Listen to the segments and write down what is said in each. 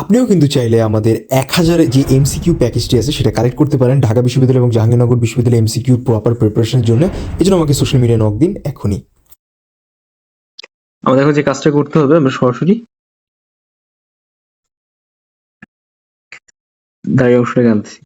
আপনিও কিন্তু চাইলে আমাদের এক হাজারের যে এমসিকিউ প্যাকেজটি আছে সেটা কালেক্ট করতে পারেন ঢাকা বিশ্ববিদ্যালয় এবং জাহাঙ্গীরনগর বিশ্ববিদ্যালয় এমসিকিউ প্রপার প্রিপারেশনের জন্য। এই জন্য আমাকে সোশ্যাল মিডিয়া নক দিন এখনই। আমাদের এখন যে কাজটা করতে হবে, আমরা সরাসরি দাঁড়িয়ে অবশ্যই আনতেছি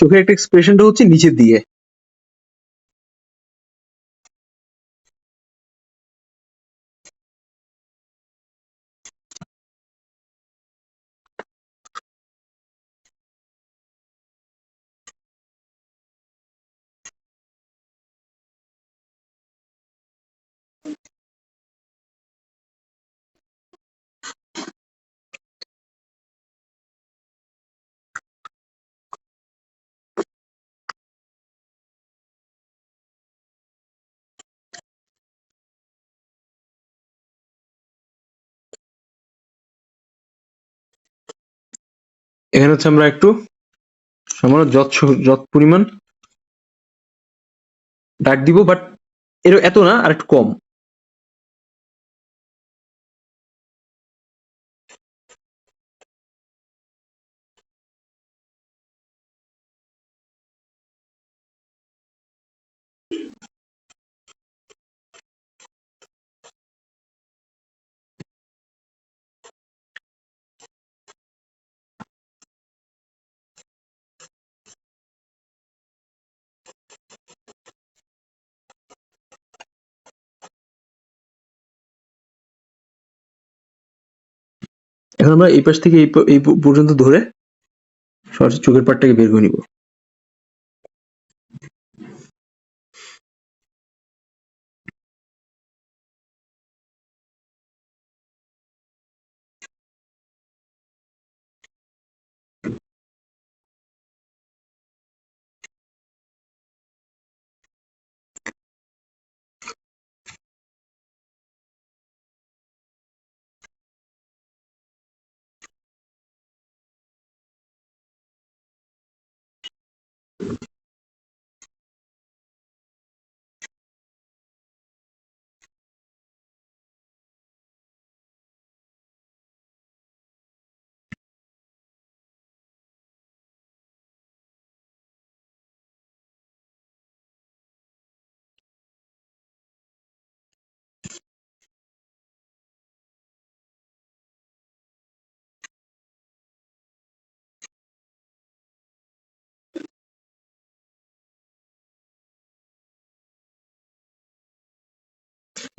চোখের একটা এক্সপ্রেশনটা হচ্ছে নিচের দিকে। এখানে হচ্ছে আমরা একটু সামান্য যত যত পরিমাণ ডাক দিব বাট এর এত না, আর একটু কম। এখন আমরা এই পাশ থেকে এই পর্যন্ত ধরে সরাসরি চোখের পাটটাকে বের করে নিব।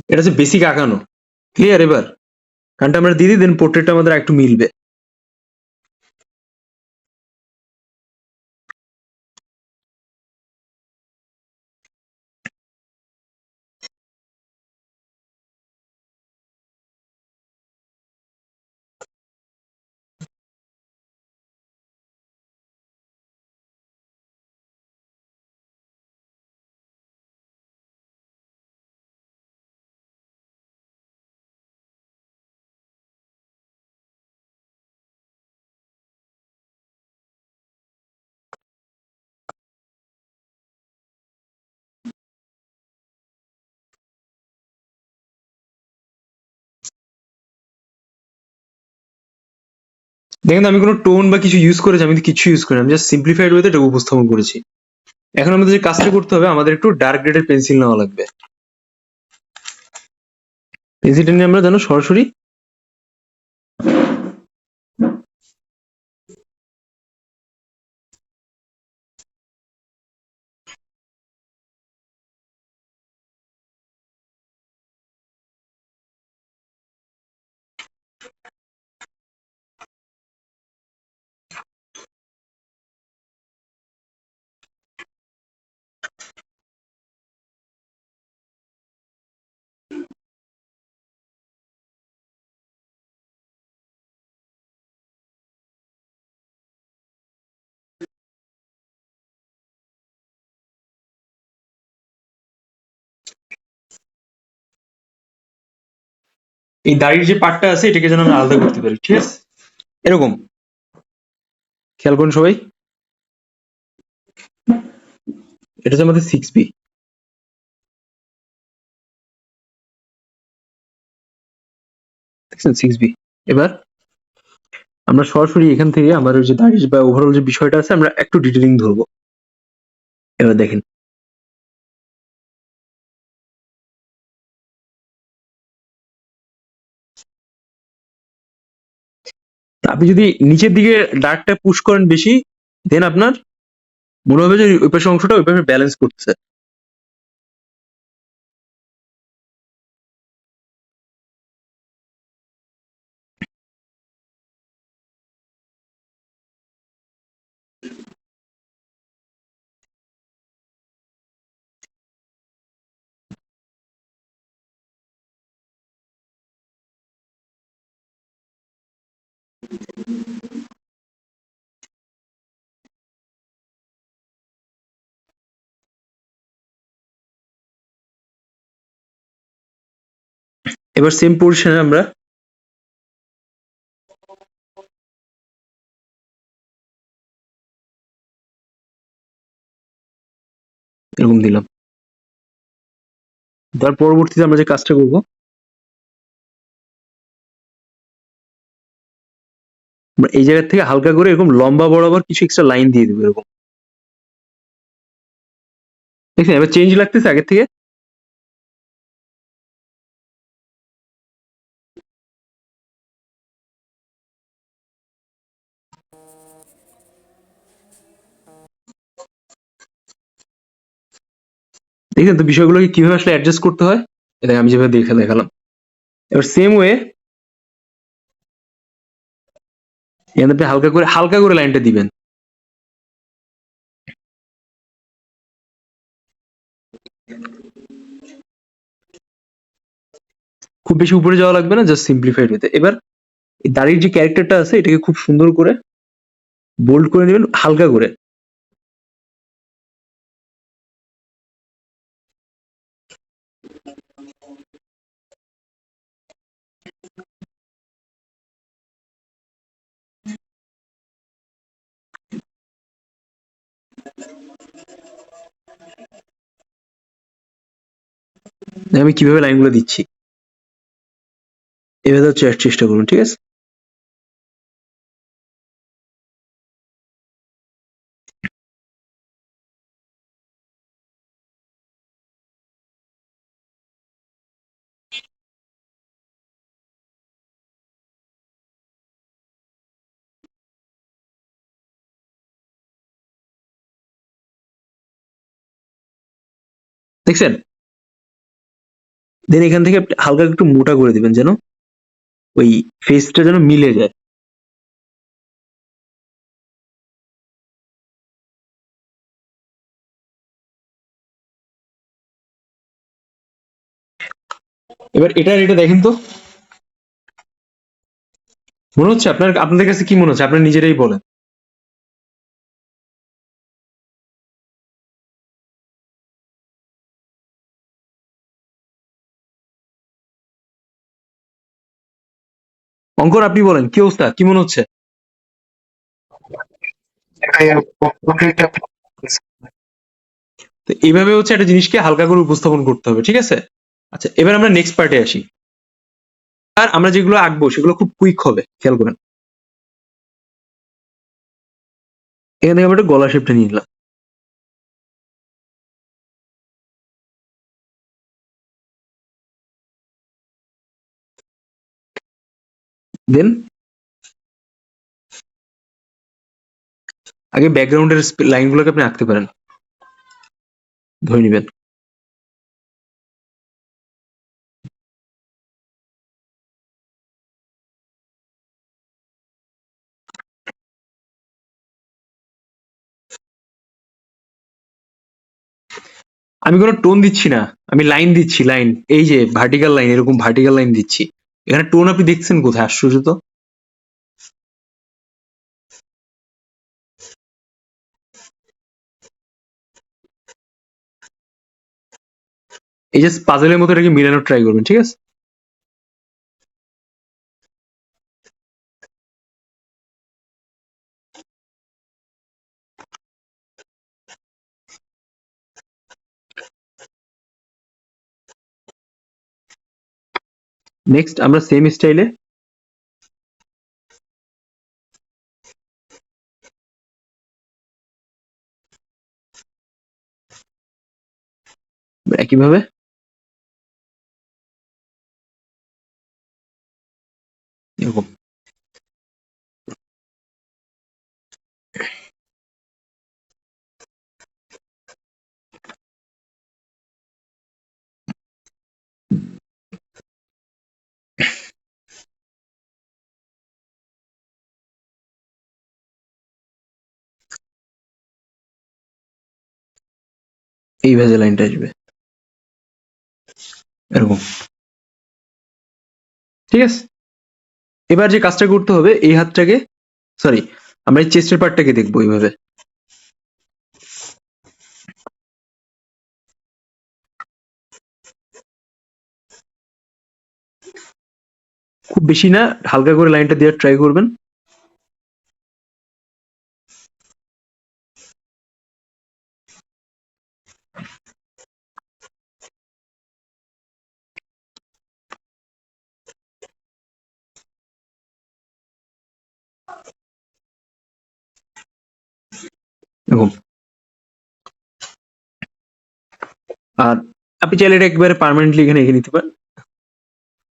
এটা হচ্ছে বেসিক আঁকানো। ক্লিয়ার এবার? কারণটা আমরা দিয়ে দিই দেন পোর্ট্রেটটা আমাদের একটু মিলবে। দেখেন আমি কোনো টোন বা কিছু ইউজ করেছি, আমি কিছু ইউজ করি। আমি জাস্ট সিম্পলিফাইড ওয়েতে এটা উপস্থাপন করেছি এখন আমাদের যে কাজটা করতে হবে, আমাদের একটু ডার্ক গ্রেডের পেন্সিল নেওয়া লাগবে পেন্সিলটা নিয়ে আমরা যেন সরাসরি এই দাড়ির যে পার্টটা আছে, এটাকে যেন আমরা আলাদা করতে পারি, ঠিক আছে? এরকম। খেয়াল করুন সবাই। এটা হচ্ছে আমাদের সিক্স দেখছেন সিক্স বি এবার আমরা সরাসরি এখান থেকে আমার ওই যে দাড়ির বা ওভারঅল যে বিষয়টা আছে, আমরা একটু ডিটেলিং ধরবো। এবার দেখেন। আপনি যদি নিচের দিকে ডার্কটা পুশ করেন বেশি দেন আপনার মনে হবে যে ওই পাশের অংশটা ওই পাশে ব্যালেন্স করতেছে। এবার সেম পজিশনে আমরা এরকম দিলাম। তার পরবর্তীতে আমরা যে কাজটা করব এই জায়গা থেকে হালকা করে এরকম লম্বা বরাবর কিছু এক্সট্রা লাইন দিয়ে দেবো এরকম। দেখছেন? এবার চেঞ্জ লাগতেছে আগের থেকে। দেখছেন তো বিষয়গুলোকে কীভাবে আসলে অ্যাডজাস্ট করতে হয়? এটা আমি যেভাবে দেখে দেখালাম। এবার সেম ওয়ে এখানে আপনি হালকা করে হালকা করে লাইনটা দিবেন। খুব বেশি উপরে যাওয়া লাগবে না জাস্ট সিম্পলিফাইড হতে এবার দাড়ির যে ক্যারেক্টারটা আছে, এটাকে খুব সুন্দর করে বোল্ড করে নেবেন, হালকা করে। আমি কীভাবে লাইনগুলো দিচ্ছি? এভাবে হচ্ছে চেষ্টা করুন ঠিক আছে? দেখছেন? দেন এখান থেকে হালকা একটু মোটা করে দিবেন যেন ওই ফেসটা যেন মিলে যায়। এবার এটা এটা দেখেন তো। মনে হচ্ছে আপনার, আপনাদের কাছে কি মনে হচ্ছে? আপনার নিজেরাই বলেন। অঙ্কন আপনি বলেন কি অবস্থা? কি মনে হচ্ছে? তো এইভাবে হচ্ছে একটা জিনিসকে হালকা করে উপস্থাপন করতে হবে ঠিক আছে? আচ্ছা এবার আমরা নেক্সট পার্টে আসি। আর আমরা যেগুলো আঁকবো সেগুলো খুব কুইক হবে খেয়াল করবেন। এখান থেকে আমরা একটা গলা শেপটা নিয়ে নিলাম। দেন আগে ব্যাকগ্রাউন্ডের লাইনগুলোকে আপনি আঁকতে পারেন। ধরে নেবেন। আমি কোনো টোন দিচ্ছি না। আমি লাইন দিচ্ছি লাইন এই যে ভার্টিক্যাল লাইন এরকম ভার্টিক্যাল লাইন দিচ্ছি। এখানে টোন আপনি দেখছেন কোথায়? আশ্চর্য তো। এই যে পাজলের মতো এটাকে মিলানোর ট্রাই করবেন, ঠিক আছে? নেক্সট আমরা সেম স্টাইলে একইভাবে এরকম। এই ভেজে লাইনটা আসবে। এরকম। ঠিক আছে? এবার যে কাজটা করতে হবে, এই হাতটাকে সরি আমরা এই চেস্টের পার্টটাকে দেখব এইভাবে। খুব বেশি না, হালকা করে লাইনটা দেওয়ার ট্রাই করবেন। আর আপনি চাইলে এটা একবারে পার্মানেন্টলি এখানে এঁকে নিতে পারেন।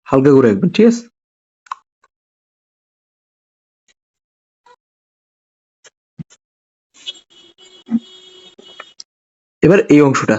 হালকা করে রাখবেন ঠিক আছে? এবার এই অংশটা।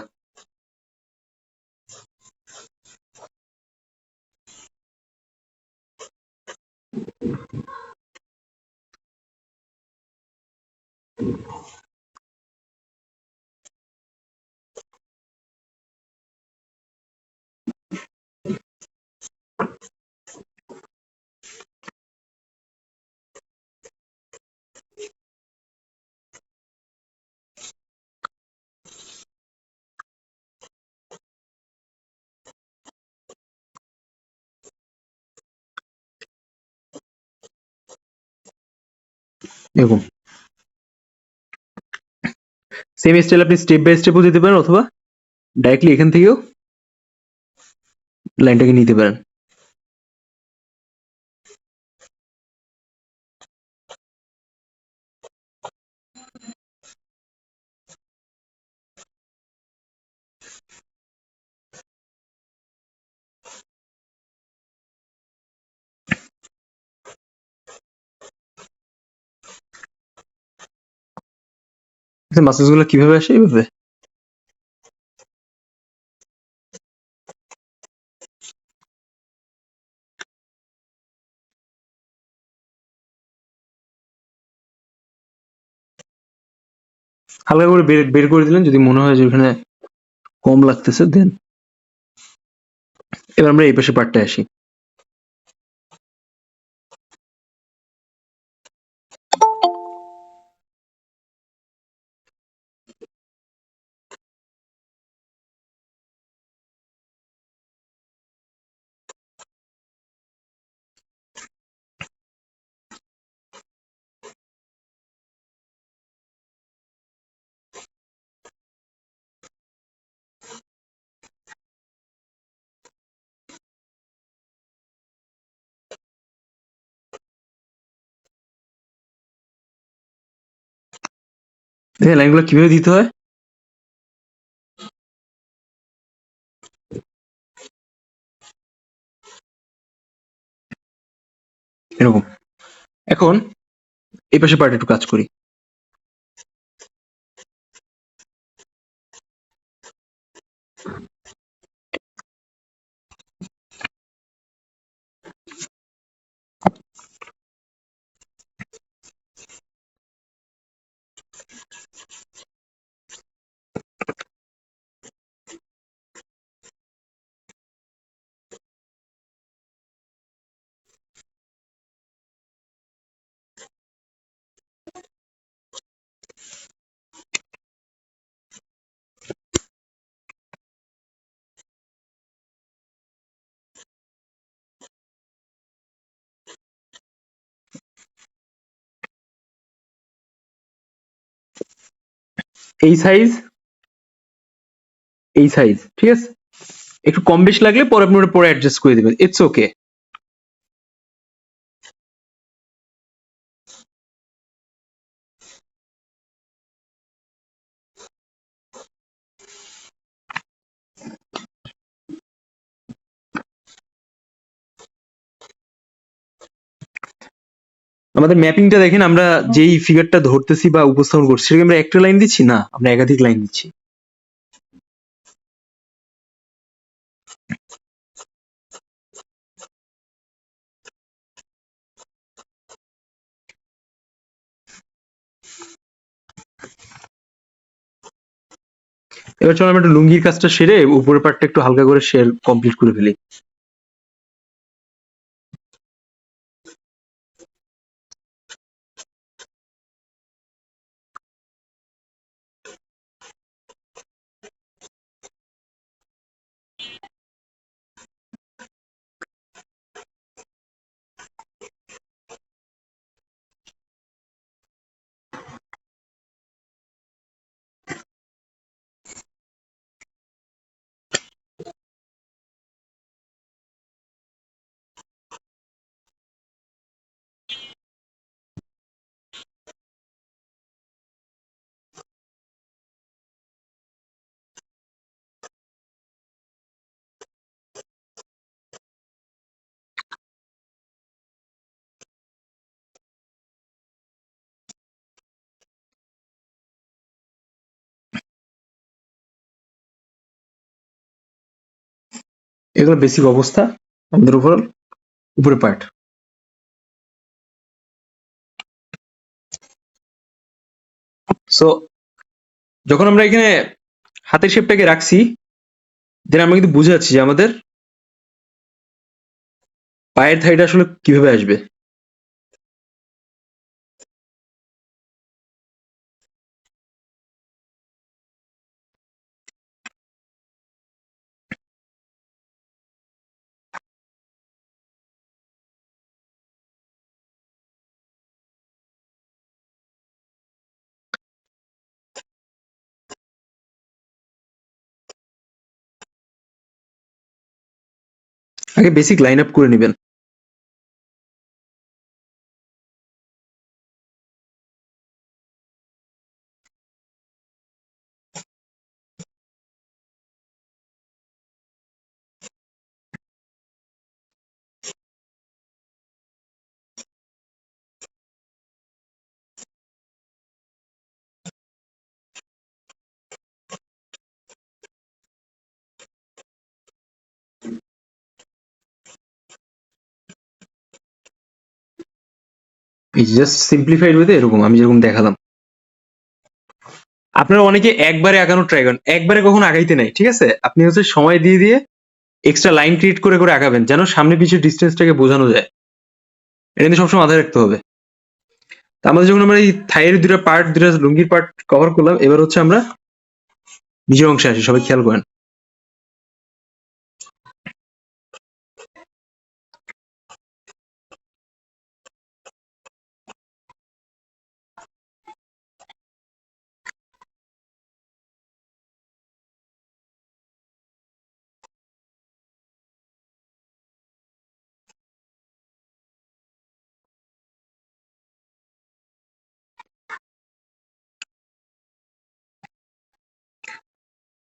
এরকম। সেম স্টাইল আপনি স্টেপ বাই স্টেপও দিতে পারেন অথবা ডাইরেক্টলি এখান থেকেও লাইনটাকে নিতে পারেন। মাসেজগুলো কীভাবে আসে এইভাবে? হালকা করে বের বের করে দিলেন, যদি মনে হয় যে ওখানে কম লাগতেছে, দেন। এবার আমরা এই পাশে পার্টটা আসি। দেখেন লাইনগুলো কীভাবে দিতে হয়? এরকম। এখন এই পাশে পার্ট একটু কাজ করি। এই সাইজ এই সাইজ ঠিক আছে? একটু কম বেশি লাগলে পরে আপনি পরে অ্যাডজাস্ট করে দেবেন। ইটস ওকে আমাদের ম্যাপিংটা দেখেন আমরা যেই ফিগারটা ধরতেছি বা উপস্থাপন করছি সেটাকে আমরা একটা লাইন দিচ্ছি? না আমরা একাধিক লাইন দিচ্ছি। এবার চলো আমরা একটু লুঙ্গির কাজটা সেরে উপরের পার্টটা একটু হালকা করে শেয়ার কমপ্লিট করে ফেলি। এগুলো বেসিক অবস্থা আমাদের ওভারঅল উপরে পার্ট সো যখন আমরা এখানে হাতের শেপটাকে রাখছি দেন আমরা কিন্তু বুঝে যাচ্ছি যে আমাদের পায়ের থাইটা আসলে কীভাবে আসবে। আগে বেসিক লাইন আপ করে নেবেন। এই জাস্ট সিম্পলিফাইড ওয়েতে এরকম, আমি যেরকম দেখালাম। আপনারা অনেকে একবারে আঁকানো ট্রাই করেন, একবারে কখনো আগাইতে নাই, ঠিক আছে? আপনি হচ্ছে সময় দিয়ে দিয়ে এক্সট্রা লাইন ক্রিয়েট করে করে আঁকাবেন যেন সামনে পিছিয়ে ডিস্টেন্সটাকে বোঝানো যায়। এটা কিন্তু সবসময় মাথায় রাখতে হবে। তা আমাদের যখন আমরা এই থাইয়ের দুটা পার্ট দুটা লুঙ্গির পার্ট কভার করলাম, এবার হচ্ছে আমরা নিজের অংশে আসি, সবাই খেয়াল করেন।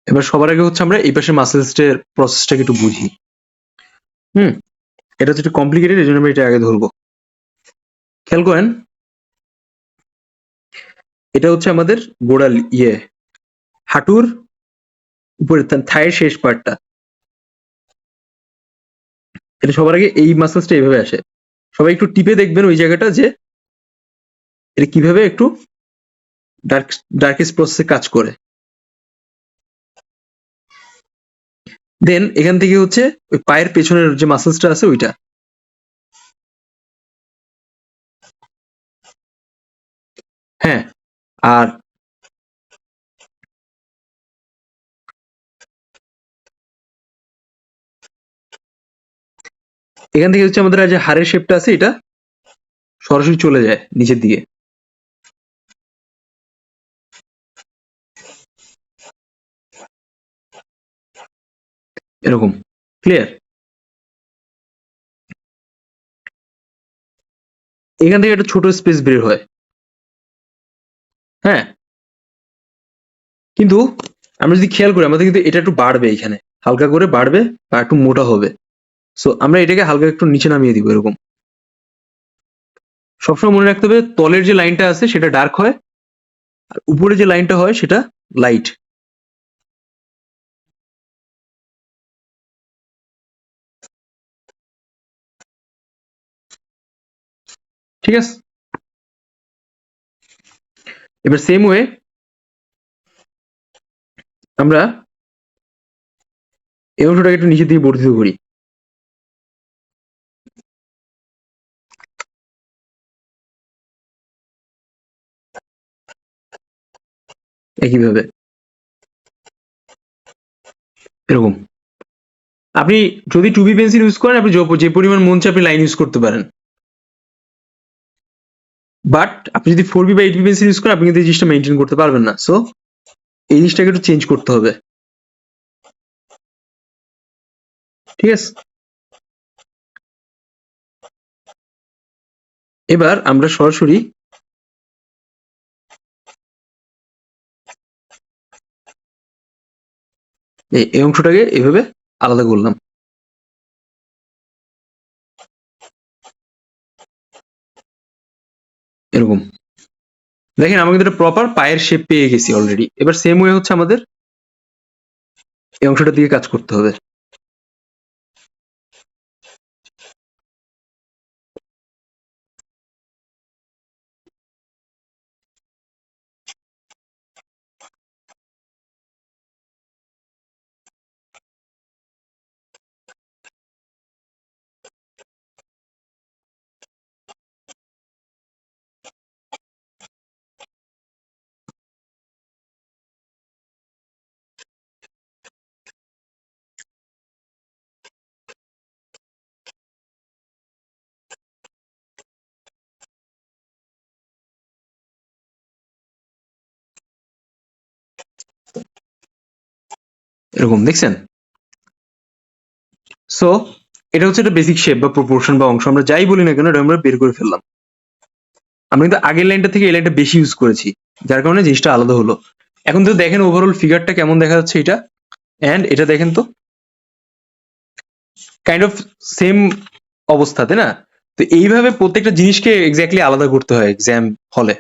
এবার সবার আগে হচ্ছে আমরা এই পাশে মাসেলসের প্রসেসটাকে একটু বুঝি। হুম? এটা হচ্ছে একটু কমপ্লিকেটেড এই জন্য আমরা এটা আগে ধরবো। খেয়াল করেন, এটা হচ্ছে আমাদের গোড়াল ইয়ে হাঁটুর উপরে থায়ের শেষ পার্টটা। এটা সবার আগে এই মাসেলসটা এইভাবে আসে। সবাই একটু টিপে দেখবেন ওই জায়গাটা যে, এটা কীভাবে একটু ডার্ক ডার্কেস্ট প্রসেসে কাজ করে। দেন এখান থেকে হচ্ছে ওই পায়ের পেছনের যে মাসেলসটা আছে ওইটা। হ্যাঁ আর এখান থেকে হচ্ছে আমাদের যে হাড়ের শেপটা আছে এটা সরাসরি চলে যায় নিচের দিকে। এরকম। ক্লিয়ার এখান থেকে একটা ছোট স্পেস বের হয়। হ্যাঁ? কিন্তু আমরা যদি খেয়াল করি, আমাদের কিন্তু এটা একটু বাড়বে এখানে। হালকা করে বাড়বে বা একটু মোটা হবে। সো আমরা এটাকে হালকা একটু নিচে নামিয়ে দিব এরকম। সবসময় মনে রাখতে হবে, তলের যে লাইনটা আছে, সেটা ডার্ক হয়, আর উপরে যে লাইনটা হয়, সেটা লাইট ঠিক আছে? এবার সেম ওয়ে আমরা এই অংশটাকে একটু নিচের দিয়ে বর্ধিত করি। একইভাবে। এরকম। আপনি যদি টুবি পেন্সিল ইউজ করেন, আপনি যে- পরিমাণ মন চায় আপনি লাইন ইউজ করতে পারেন। বাট আপনি যদি ফোর বি বা এইট বি পেন্সিল ইউজ করেন, আপনি কিন্তু এই জিনিসটা মেনটেন করতে পারবেন না। সো এই জিনিসটাকে একটু চেঞ্জ করতে হবে। ঠিক আছে? এবার আমরা সরাসরি এই অংশটাকে এভাবে আলাদা করলাম। এরকম। দেখেন, আমরা কিন্তু প্রপার পায়ের শেপ পেয়ে গেছি অলরেডি এবার সেম ওয়ে হচ্ছে আমাদের এই অংশটা দিয়ে কাজ করতে হবে। এরকম, দেখছেন? সো এটা হচ্ছে একটা বেসিক শেপ বা প্রপোর্শন বা অংশ। আমরা যাই বলি না কেন, এটা আমরা বের করে ফেললাম। আমরা কিন্তু আগের লাইনটা থেকে এই লাইনটা বেশি ইউজ করেছি, যার কারণে জিনিসটা আলাদা হলো। এখন তো দেখেন ওভারঅল ফিগারটা কেমন দেখা যাচ্ছে এটা? অ্যান্ড এটা দেখেন তো কাইন্ড অফ সেম অবস্থা, তাই না? তো এইভাবে প্রত্যেকটা জিনিসকে এক্স্যাক্টলি আলাদা করতে হয় এক্সাম হলে